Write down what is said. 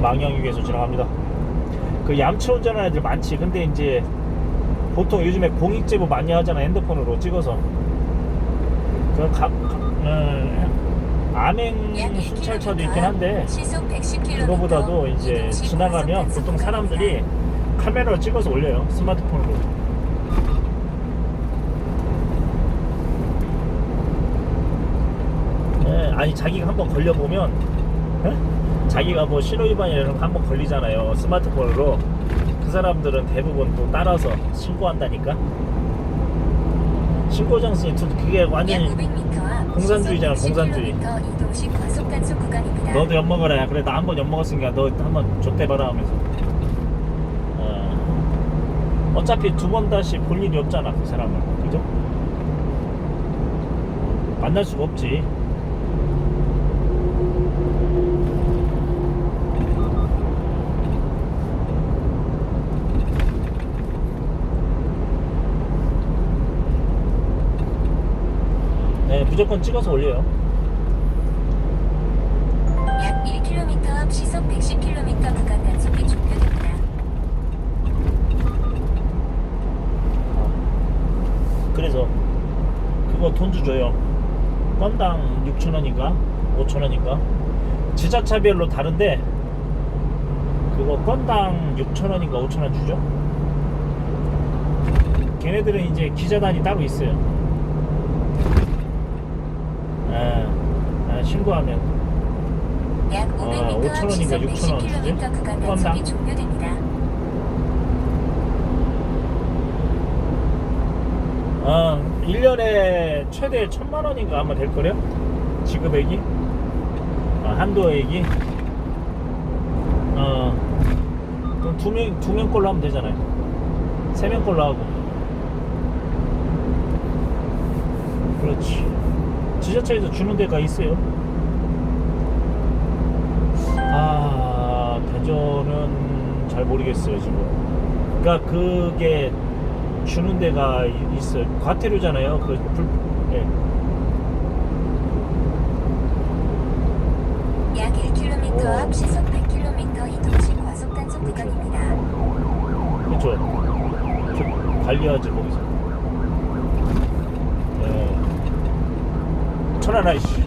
망향역에서 지나갑니다. 그 얌체 운전하는 애들 많지. 근데 이제 보통 요즘에 공익 제보 많이 하잖아 핸드폰으로 찍어서. 그 각, 각 음, 암행 순찰차도 있긴 한데 시속 110km 그거보다도 이제 지나가면 보통 사람들이 카메라로 찍어서 올려요 스마트폰으로. 네, 아니 자기가 한번 걸려 보면 자기가 뭐 신호 위반이라는 거 한 번 걸리잖아요. 스마트폰으로. 그 사람들은 대부분 또 따라서 신고한다니까? 신고 장소니 그게 완전히 공산주의잖아, 공산주의. 너도 엿 먹어라. 그래 나 한 번 엿 먹었으니까 너 한번 좆대봐라 하면서. 어. 어차피 두 번 다시 볼 일이 없잖아 그 사람은. 그죠? 만날 수가 없지 무조건 찍어서 올려요 약 1km 앞 시속 110km 구간 단속이 종료됩니다. 그래서 그거 돈 주줘요. 건당 6천원인가 5천원인가 지자차별로 다른데 그거 건당 6천원인가 5천원 주죠. 걔네들은 이제 기자단이 따로 있어요. 아, 아, 신고하면 약 아, 500m 앞 5,000원인가 시속 6,000원 110km 구간 건당. 아, 1년에 최대 천만 원인가 아마 될 거래요. 지급액이. 아, 한도액이. 어. 그럼 두 명, 두명 걸로 하면 되잖아요. 세명 걸로 하고. 그렇지. 지자체에서 주는 데가 있어요. 아, 대전은 잘 모르겠어요, 지금. 그러니까 그게 주는 데가 이- 있어요. 과태료잖아요. 그 불, 예. 약 1km 오. 앞 시속 100km 이동식 과속 단속. 구간입니다. 그렇죠. 저 관리하지 거기서. 예. 천하나 이씨.